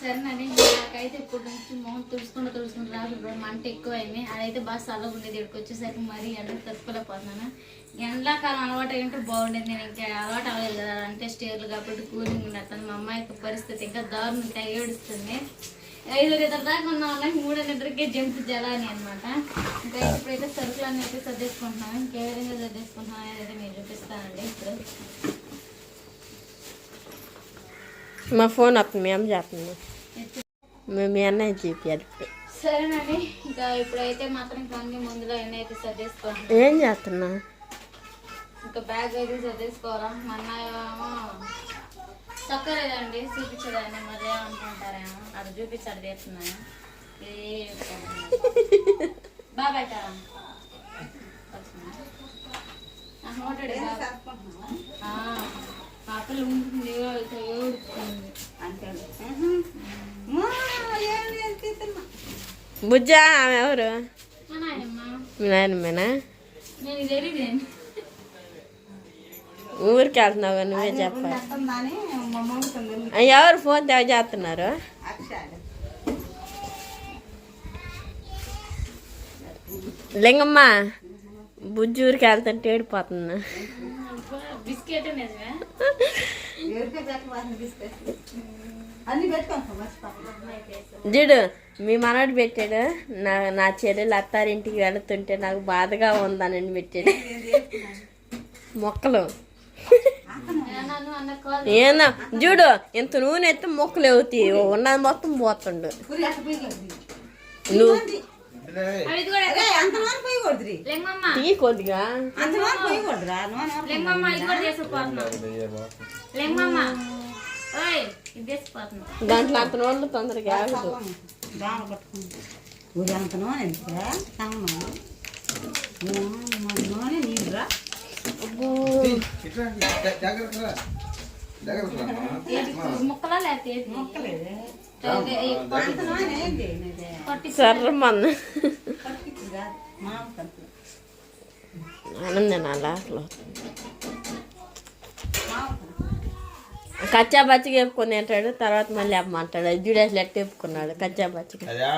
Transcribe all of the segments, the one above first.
సరేనండి నాకైతే ఇప్పుడు నుంచి మొహం తుడుచుకుంటూ తుడుచుకుంటూ రాదు ఇప్పుడు మంట ఎక్కువైంది. అదైతే బాగా చల్లగా ఉండేది ఇక్కడికి వచ్చేసరికి మరీ ఎండ తట్టుకోలేకపోతున్నాను ఎండాకాలం అలవాటు అయ్యింటే బాగుండేది. నేను ఇంకా అలవాటు అవ్వలేదు కదా. అంటే స్టేర్లు కాబట్టి కూలింగ్ ఉండట్లేదు మా అమ్మాయికి పరిస్థితి ఇంకా దారుణం తెగేడుస్తుంది ఐదు ఇద్దరు దాకా ఉన్నాం మూడో నిద్రకే జంప్ జలాని అనమాట ఇంకా ఇప్పుడైతే సరుకులు అన్నీ అయితే సర్దేసుకుంటున్నాను. ఇంకే విధంగా సర్దేసుకుంటున్నాను అనేది నేను చూపిస్తానండి ఇప్పుడు. మా ఫోన్ అప్పుడు మేము చేస్తుంది. మేము మీ అన్నయ్య చూపించాలి సరేనండి ఇంకా ఇప్పుడైతే మాత్రం అన్ని ముందులో ఎన్ని అయితే సర్దేసుకోవాలి? ఏం చేస్తున్నా? ఇంకా బ్యాగ్ అయితే సర్దేసుకోవాలా? మా అన్నయ్య ఏమో తక్కలేదండి చూపించదండి మళ్ళీ ఏమనుకుంటారేమో. అది చూపించాడు చేస్తున్నాను బాబాయ్ కారా పాపలు బుజ్జా ఆమె ఎవరు? నాయనమ్మేనా? ఊరికి వెళ్తున్నావు నువ్వే చెప్పాలి. ఎవరు ఫోన్ తెగ చేస్తున్నారు? లింగమ్మ. బుజ్జి ఊరికి వెళ్తుంటే ఏడిపోతున్నా బిస్కెట్ చూడు మీ మనోడు పెట్టాడు. నా నా చెల్లెలు అత్తారింటికి వెళుతుంటే నాకు బాధగా ఉందనని పెట్టాడు. మొక్కలు. నన్ను అన్న కాల్ ఏనా చూడు ఇంత నూనె ఎత్తే మొక్కలు అవుతాయి. ఉన్నది మొత్తం పోతుండు. నువ్వు కొద్దిగా. ఇది ఇది దాంట్లో అంత నూనె తొందరగా ఆగదు. అంత నూనె నూనె నీళ్ళరా ముక్కలా లేకపోతే సర్రమన్న ఆనందం అలా కచ్చా బచ్చిగా చెప్పుకొని తింటాడు తర్వాత మళ్ళీ అమ్మంటాడు అది చూడేసి లెక్క చెప్పుకున్నాడు కచ్చా బచ్చిగా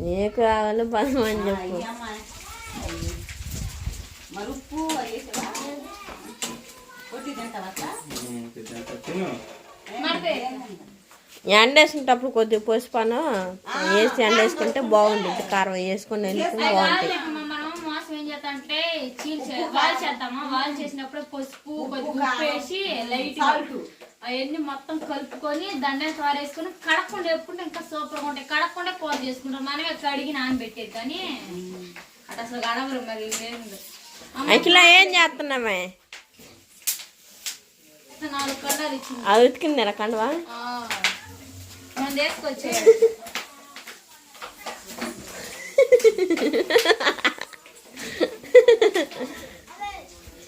నీకు కావాలి పదమని చెప్పు మడితే. ఎండేసుకుంటప్పుడు కొద్దిగా పసుపాను వేసి ఎండేసుకుంటే బాగుంటుంది. కారం వేసుకొని వెళ్ళుకుని బాగుంటుంది. మోసం ఏం చేద్దాం అంటే వాల్ చేద్దామా వాల్ చేసినప్పుడు పసుపు కొద్దిగా వేసి లైట్ అవన్నీ మొత్తం కలుపుకొని దండ వేసుకొని కడకుండా వేపుకుంటే ఇంకా సూపర్గా ఉంటాయి కడకుండా కూర చేసుకుంటాం మనమే కడిగి నానబెట్టేది కానీ అటు అసలు గడవరు మరి లేదు అఖిల ఏం చేస్తున్నామే అది ఉతికింది కండవా? ఆ, మనం తీసుకొచ్చే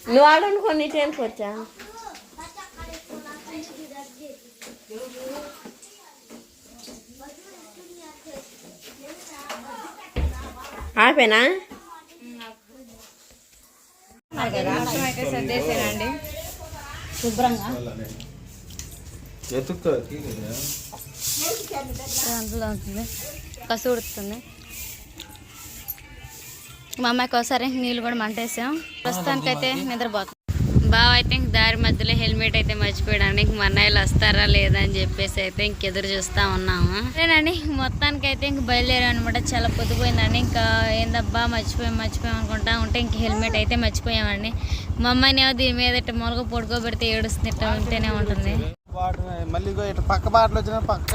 నువ్వు ఆడనుకోని ఇటు వచ్చా? ఆపేనా అయితే సర్దేసానండి శుభ్రంగా. ఎత్తుక్కో తీయగా. అందులో ఉంటుంది కసు ఉడుతుంది. మా అమ్మాయికి ఒకసారి నీళ్ళు కూడా మంటేసాం. ప్రస్తుతానికైతే నిద్రపోతుంది. బావ అయితే ఇంక దారి మధ్యలో హెల్మెట్ అయితే మర్చిపోయాడు ఇంక మా అన్నయ్యలు వస్తారా లేదా అని చెప్పేసి అయితే ఇంక ఎదురు చూస్తా ఉన్నాము. అదేనండి మొత్తానికి అయితే ఇంక బయలుదేరాం అనమాట చాలా పొద్దుపోయిందండి. ఇంకా ఏందబ్బా మర్చిపోయాం మర్చిపోయాం అనుకుంటా ఉంటే ఇంక హెల్మెట్ అయితే మర్చిపోయామండి. మా అమ్మాయిని ఏమో దీని మీద ఇట్ట మొలక పడుకోబెడితే ఏడుస్తుంది ఇట్ట ఉంటేనే ఉంటుంది. మళ్ళీ ఇటు పక్క బాటలు వచ్చిన పక్క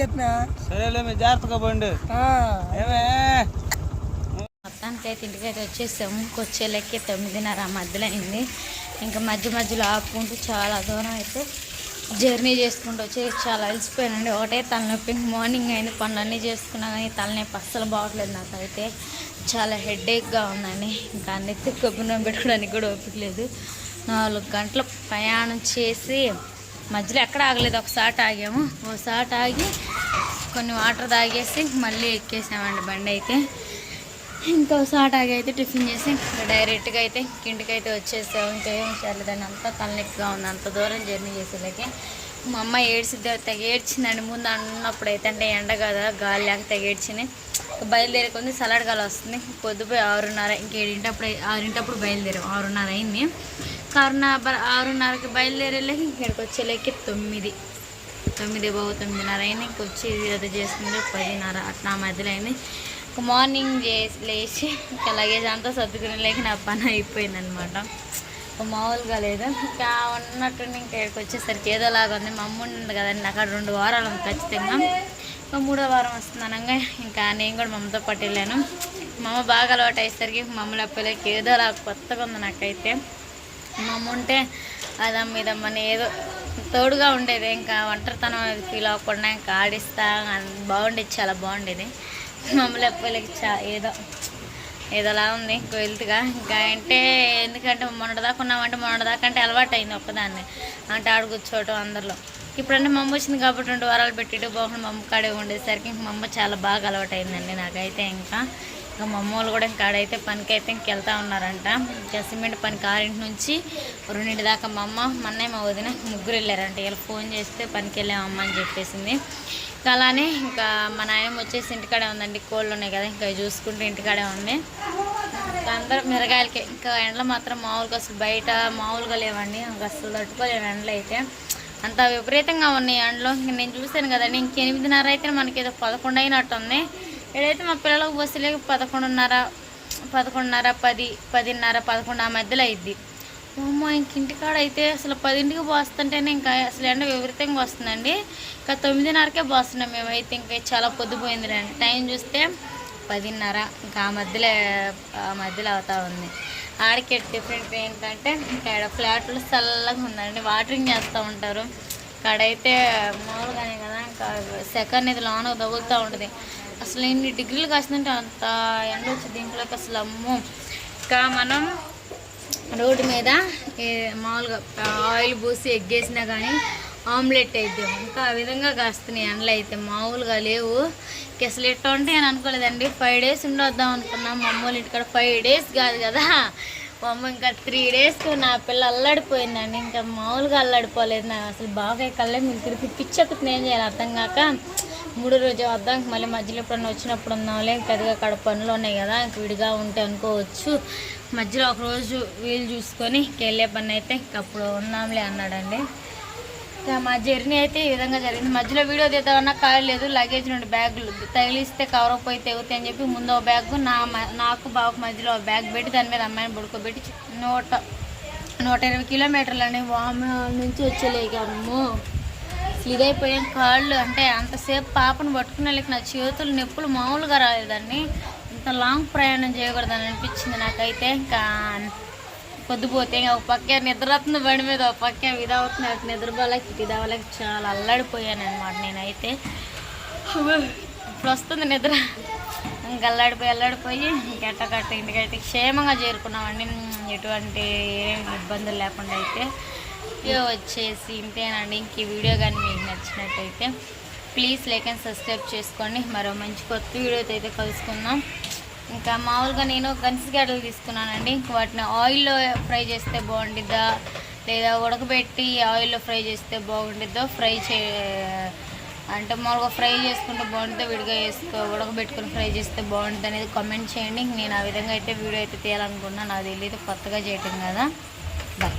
చెప్పినా? సరేలే మీరు జాగ్రత్తగా బండి ఏమే? మొత్తానికి అయితే ఇంటికి వచ్చేసాము వచ్చే తొమ్మిదిన్నర మధ్యలో అయింది. ఇంకా మధ్య మధ్యలో ఆపుకుంటూ చాలా దూరం అయితే జర్నీ చేసుకుంటూ వచ్చి చాలా అలసిపోయానండి. ఒకటే తలనొప్పి. మార్నింగ్ అయింది పనులన్నీ చేసుకున్నా కానీ తలనొప్పి అస్సలు బాగట్లేదు నాకైతే. చాలా హెడేక్గా ఉందండి. ఇంకా నెత్తి కొబ్బరి పెట్టుకోవడానికి కూడా ఓపిక లేదు. నాలుగు గంటల ప్రయాణం చేసి మధ్యలో ఎక్కడ ఆగలేదు. ఒకసారి ఆగాము. ఒకసారి ఆగి కొన్ని వాటర్ తాగేసి మళ్ళీ ఎక్కేసామండి బండి అయితే. ఇంకో సాటాగా అయితే టిఫిన్ చేసి ఇంకా డైరెక్ట్గా అయితే ఇంటికి అయితే వచ్చేసాం. ఇంకా ఏం చేయలేదండి అంతా తలనొప్పిగా ఉంది. అంత దూరం జర్నీ చేసేలాగే మా అమ్మ ఏడ్చిద్ది తెగ ఏడ్చిందండి ముందు అన్నప్పుడు అయితే అంటే ఎండ కదా గాలి లేక తెగ ఏడ్చింది బయలుదేరకుంది సలాడ్ గాలి వస్తుంది. పొద్దుపోయి ఆరున్నర ఇంకేడింటప్పుడు ఆరింటప్పుడు బయలుదేరాం. ఆరున్నర అయింది. ఆరున్నర ఆరున్నరకి బయలుదేరేలేకి ఇక్కడికి వచ్చేలేక తొమ్మిది. తొమ్మిది బావు తొమ్మిదిన్నర అయింది. ఇంకొచ్చి అది చేసుకుంటే పదిన్నర అట్లా మధ్యలో అయింది. మార్నింగ్ చేసి లేచి ఇంకా లగేజ్ అంతా సర్దుకునే లేక నా పని అయిపోయింది అనమాట మామూలుగా లేదు. ఇంకా ఉన్నట్టు ఇంకా ఇక్కడికి వచ్చేసరికి ఏదోలాగా ఉంది. మా అమ్మ ఉంది కదండి అక్కడ రెండు వారాలు ఖచ్చితంగా. ఇంకా మూడో వారం వస్తుంది అనగా ఇంకా నేను కూడా మమ్మతో పాటు వెళ్ళాను. మా అమ్మ బాగా అలవాటు అయ్యేసరికి మమ్మల్ని అప్పలేకి ఏదోలా కొత్తగా ఉంది నాకైతే. మా అమ్మ ఉంటే అదమ్మ ఇదమ్మని ఏదో తోడుగా ఉండేది. ఇంకా ఒంటరితనం ఫీల్ అవ్వకుండా ఇంకా ఆడిస్తా బాగుండేది చాలా బాగుండేది. మమ్మల్ని ఎప్పటికి చా ఏదో ఏదోలా ఉంది ఇంకో వెళ్తుగా ఇంకా అంటే ఎందుకంటే మొన్నటిదాకా ఉన్నామంటే మొన్నటిదాకా అంటే అలవాటు అయింది ఒక్కదాన్ని. అంటే ఆడ కూర్చోవటం అందరిలో. ఇప్పుడంటే మమ్మ వచ్చింది కాబట్టి రెండు వారాలు పెట్టి బాగుంది మమ్మ కాడే ఉండేసరికి ఇంక మమ్మ చాలా బాగా అలవాటు అయిందండి నాకైతే ఇంకా. ఇంకా మా అమ్మ వాళ్ళు కూడా ఇంకా ఆడైతే పనికి అయితే ఇంకెళ్తా ఉన్నారంట. ఇంకా సిమెంట్ పనికి ఆరింటి నుంచి రెండింటి దాకా మా అమ్మ మా మా వదిన ముగ్గురు వెళ్ళారంట. ఇలా ఫోన్ చేస్తే పనికి వెళ్ళామమ్మ అని చెప్పేసింది. ఇంకా అలానే ఇంకా మా నాయనమ్మ వచ్చేసి ఇంటికాడే ఉందండి కోళ్ళు ఉన్నాయి కదా. ఇంకా చూసుకుంటే చూసుకుంటూ ఇంటికాడే ఉంది. ఇంకా అందరూ మిరగాయలకి ఇంకా ఎండలు మాత్రం మామూలుగా అసలు బయట మామూలుగా లేవండి. ఇంకా అసలు తట్టుకోలేము ఎండలు అయితే. అంత విపరీతంగా ఉన్నాయి ఎండలో. నేను చూశాను కదండి ఇంక ఎనిమిదిన్నర అయితే మనకి ఏదో పదకొండు అయినట్టు ఉంది ఏదైతే మా పిల్లలకు బస్సు లేక పదకొండున్నర పదకొండున్నర పది పదిన్నర పదకొండు ఆ మధ్యలో అయింది అమ్మ ఇంక ఇంటికాడ అయితే అసలు పదింటికి పోస్తుంటేనే ఇంకా అసలు ఎండ విపరీతంగా వస్తుందండి. ఇంకా తొమ్మిదిన్నరకే పోస్తున్నాం మేమైతే ఇంకా చాలా పొద్దుపోయింది టైం చూస్తే పదిన్నర ఇంకా ఆ మధ్యలో ఆ మధ్యలో అవుతా ఉంది. ఆడికి డిఫరెంట్ ఏంటంటే ఇంకా ఆడ ఫ్లాట్లు చల్లగా ఉందండి. వాటరింగ్ చేస్తూ ఉంటారు. ఇక్కడైతే మామూలుగానే కదా ఇంకా సెకండ్ ఇది లోన తగులుతూ ఉంటుంది. అసలు ఎన్ని డిగ్రీలు కాసిందంటే అంత ఎండ వచ్చి దీంట్లోకి అసలు అమ్మో. ఇంకా మనం రోడ్డు మీద మామూలుగా ఆయిల్ పూసి ఎగ్గేసినా కానీ ఆమ్లెట్ అయితే ఇంకా ఆ విధంగా కాస్తున్నాయి ఎండలు అయితే. మామూలుగా లేవు. ఇంక అసలు ఎట్లా ఉంటే నేను అనుకోలేదండి. ఫైవ్ డేస్ ఉండొద్దాం అనుకున్నాం. మా అమ్మ ఇంటికాడ ఫైవ్ డేస్ కాదు కదా. మా అమ్మ ఇంకా త్రీ డేస్కి నా పిల్ల అల్లాడిపోయిందండి. ఇంకా మామూలుగా అల్లాడిపోలేదు. నాకు అసలు బాగా కళ్ళే మీరు తిరిగి పిచ్చెక్కుతుంది ఏం చేయాలి అర్థం కాక మూడో రోజు వద్దాం. మళ్ళీ మధ్యలో ఎప్పుడన్నా వచ్చినప్పుడు ఉన్నాంలే పెద్దగా అక్కడ పనులు ఉన్నాయి కదా ఇంక విడిగా ఉంటే అనుకోవచ్చు. మధ్యలో ఒకరోజు వీలు చూసుకొని వెళ్ళే పని అయితే ఇంక అప్పుడు ఉన్నాంలే అన్నాడండి. మా జర్నీ అయితే ఈ విధంగా జరిగింది. మధ్యలో వీడియో తీద్దామన్నా కాలు లేదు లగేజ్ నుండి బ్యాగులు తగిలిస్తే కవర్ పోయి తెగుతాయి అని చెప్పి ముందు ఒక బ్యాగ్ నా నాకు బాబుకు మధ్యలో బ్యాగ్ పెట్టి దాని మీద అమ్మాయిని పడుకోబెట్టి నూట నూట ఇరవై కిలోమీటర్లు వామ నుంచి వచ్చేలేగాము ఇదైపోయాం కాళ్ళు అంటే అంతసేపు పాపను పట్టుకునే వాళ్ళకి నా చేతులు నొప్పులు మామూలుగా రాలేదండి. ఇంత లాంగ్ ప్రయాణం చేయకూడదని అనిపించింది నాకైతే. ఇంకా పొద్దుపోతే ఇంకా ఒక పక్క నిద్ర వస్తుంది బండి మీద ఒక పక్క ఇది అవుతుంది. అటు నిద్రపోలేక ఇటు చాలా అల్లాడిపోయాను అనమాట నేనైతే ఇప్పుడు వస్తుంది నిద్ర. ఇంకా అల్లాడిపోయి అల్లాడిపోయి ఇంకెట్టకట్ట ఇంటికైతే క్షేమంగా చేరుకున్నామండి. ఎటువంటి ఏం ఇబ్బందులు లేకుండా అయితే. ఇక వచ్చేసి ఇంతేనండి. ఇంక ఈ వీడియో కానీ మీకు నచ్చినట్టయితే ప్లీజ్ లైక్ అండ్ సబ్స్క్రైబ్ చేసుకోండి. మరో మంచి కొత్త వీడియోతో అయితే కలుసుకుందాం. ఇంకా మామూలుగా నేను గడ్డలు తీసుకున్నానండి. వాటిని ఆయిల్లో ఫ్రై చేస్తే బాగుండిద్దా? లేదా ఉడకబెట్టి ఆయిల్లో ఫ్రై చేస్తే బాగుండిద్దో? ఫ్రై చే అంటే మామూలుగా ఫ్రై చేసుకుంటే బాగుంటుందో విడిగా వేసుకో ఉడకబెట్టుకుని ఫ్రై చేస్తే బాగుంటుంది అనేది కామెంట్ చేయండి. నేను ఆ విధంగా అయితే వీడియో అయితే తీయాలనుకుంటున్నాను. నాకు తెలియదు కొత్తగా చేయటం కదా. బాయ్.